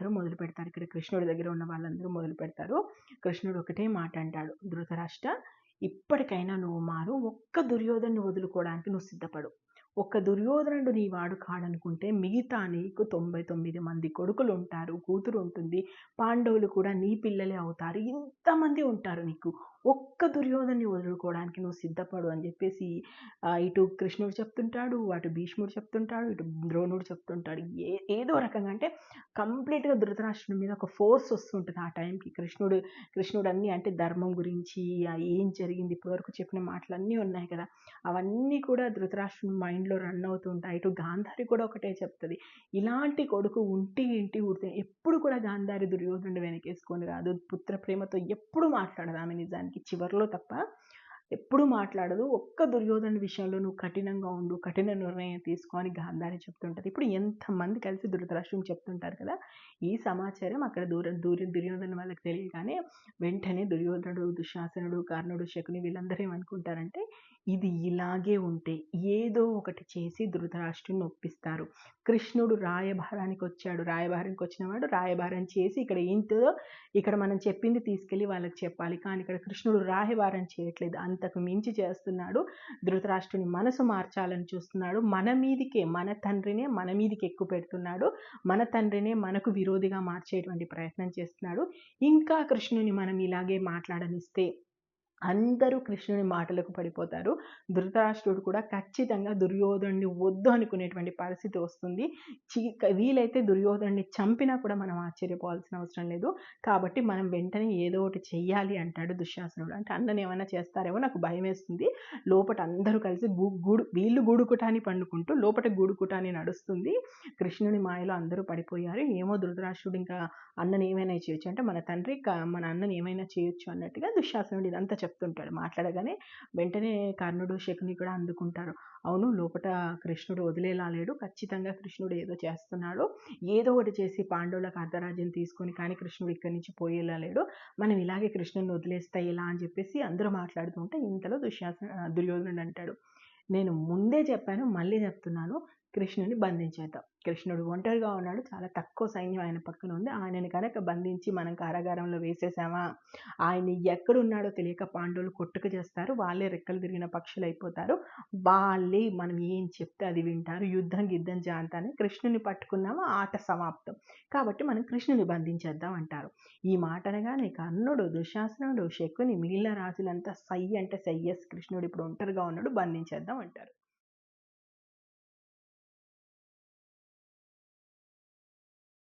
అందరూ మొదలు పెడతారు. ఇక్కడ కృష్ణుడి దగ్గర ఉన్న వాళ్ళందరూ మొదలు పెడతారు. కృష్ణుడు ఒకటే మాట అంటాడు. ధృతరాష్ట్ర ఇప్పటికైనా నువ్వు మారు. ఒక్క దుర్యోధను వదులుకోవడానికి నువ్వు సిద్ధపడు. ఒక్క దుర్యోధనుడు నీ వాడు కాడనుకుంటే మిగతా నీకు తొంభై తొమ్మిది మంది కొడుకులు ఉంటారు కూతురు ఉంటుంది పాండవులు కూడా నీ పిల్లలే అవుతారు. ఇంతమంది ఉంటారు నీకు. ఒక్క దుర్యోధన్ని వదులుకోవడానికి నువ్వు సిద్ధపడు అని చెప్పేసి ఇటు కృష్ణుడు చెప్తుంటాడు అటు భీష్ముడు చెప్తుంటాడు ఇటు ద్రోణుడు చెప్తుంటాడు. ఏ ఏదో రకంగా అంటే కంప్లీట్గా ధృతరాష్ట్రుడి మీద ఒక ఫోర్స్ వస్తుంటుంది ఆ టైంకి. కృష్ణుడు కృష్ణుడు అన్నీ అంటే ధర్మం గురించి ఏం జరిగింది ఇప్పటివరకు చెప్పిన మాటలన్నీ ఉన్నాయి కదా. అవన్నీ కూడా ధృతరాష్ట్రుడి మైండ్లో రన్ అవుతుంటాయి ఇటు గాంధారి కూడా ఒకటే చెప్తుంది. ఇలాంటి కొడుకు ఉంటి ఏంటి ఊరితే ఎప్పుడు కూడా గాంధారి దుర్యోధనుడు వెనకేసుకొని రాదు. పుత్ర ప్రేమతో ఎప్పుడు మాట్లాడదు ఆమె నిజానికి. చివరిలో తప్ప ఎప్పుడు మాట్లాడదు. ఒక్క దుర్యోధన విషయంలో నువ్వు కఠినంగా ఉండు కఠిన నిర్ణయం తీసుకొని గాంధారి చెప్తుంటుంది. ఇప్పుడు ఎంతమంది కలిసి ధృతరాష్ట్రం చెప్తుంటారు కదా? ఈ సమాచారం అక్కడ దూరం దూర దుర్యోధన వాళ్ళకి తెలియగానే వెంటనే దుర్యోధనుడు దుశ్శాసనుడు కర్ణుడు శకుని వీళ్ళందరూ ఏమనుకుంటారంటే ఇది ఇలాగే ఉంటే ఏదో ఒకటి చేసి ధృతరాష్ట్రుని ఒప్పిస్తారు కృష్ణుడు రాయభారానికి వచ్చాడు. రాయభారానికి వచ్చినవాడు రాయభారం చేసి ఇక్కడ ఏంటో ఇక్కడ మనం చెప్పింది తీసుకెళ్ళి వాళ్ళకి చెప్పాలి. కానీ ఇక్కడ కృష్ణుడు రాయభారం చేయట్లేదు. అంతకు మించి చేస్తున్నాడు. ధృతరాష్ట్రుని మనసు మార్చాలని చూస్తున్నాడు. మన మీదికే మన తండ్రినే మన మీదికి ఎక్కువ పెడుతున్నాడు. మన తండ్రినే మనకు విరోధిగా మార్చేటువంటి ప్రయత్నం చేస్తున్నాడు. ఇంకా కృష్ణుని మనం ఇలాగే మాట్లాడనిస్తే అందరూ కృష్ణుని మాటలకు పడిపోతారు. ధృతరాష్ట్రుడు కూడా ఖచ్చితంగా దుర్యోధనుని వద్దు అనుకునేటువంటి పరిస్థితి వస్తుంది. చీ వీలైతే దుర్యోధనుని చంపినా కూడా మనం ఆశ్చర్యపోవాల్సిన అవసరం లేదు. కాబట్టి మనం వెంటనే ఏదో ఒకటి చెయ్యాలి అంటాడు దుశ్శాసనుడు. అంటే అన్నని ఏమైనా చేస్తారేమో నాకు భయం వేస్తుంది. లోపట అందరూ కలిసి గు గూడు వీళ్ళు గూడుకుటాన్ని పండుకుంటూ లోపట గూడుకుటాన్ని నడుస్తుంది. కృష్ణుని మాయలో అందరూ పడిపోయారు. ఏమో ధృతరాష్ట్రుడు ఇంకా అన్నని ఏమైనా చేయొచ్చు అంటే మన తండ్రి మన అన్నని ఏమైనా చేయొచ్చు అన్నట్టుగా దుశ్శాసనుడు ఇదంతా చెప్తుంటాడు. మాట్లాడగానే వెంటనే కర్ణుడు శకుని కూడా అందుకుంటారు. అవును లోపట కృష్ణుడు వదిలేలా లేడు. ఖచ్చితంగా కృష్ణుడు ఏదో చేస్తున్నాడు. ఏదో ఒకటి చేసి పాండవులకు అర్ధరాజ్యం తీసుకొని కానీ కృష్ణుడు ఇక్కడి నుంచి పోయేలా లేడు. మనం ఇలాగే కృష్ణుని వదిలేస్తే ఇలా అని చెప్పేసి అందరూ మాట్లాడుతూ ఉంటే ఇంతలో దుశ్శాసన దుర్యోధనుడు అంటాడు. నేను ముందే చెప్పాను మళ్ళీ చెప్తున్నాను. కృష్ణుని బంధించేద్దాం. కృష్ణుడు ఒంటరిగా ఉన్నాడు. చాలా తక్కువ సైన్యం ఆయన పక్కన ఉంది. ఆయనని కనుక బంధించి మనం కారాగారంలో వేసేసామా? ఆయన ఎక్కడున్నాడో తెలియక పాండవులు కొట్టుకు చేస్తారు. వాళ్ళే రెక్కలు తిరిగిన పక్షులు అయిపోతారు. వాళ్ళే మనం ఏం చెప్తే అది వింటారు. యుద్ధం గిద్దం జాంతానే కృష్ణుని పట్టుకున్నామా? ఆట సమాప్తం. కాబట్టి మనం కృష్ణుని బంధించేద్దాం అంటారు. ఈ మాట అనగానే కర్ణుడు దుశ్శాసనుడు శకుని మిగిలిన రాజులంతా సై అంటే సయ్యస్ కృష్ణుడు ఇప్పుడు ఒంటరిగా ఉన్నాడు. బంధించేద్దాం అంటారు.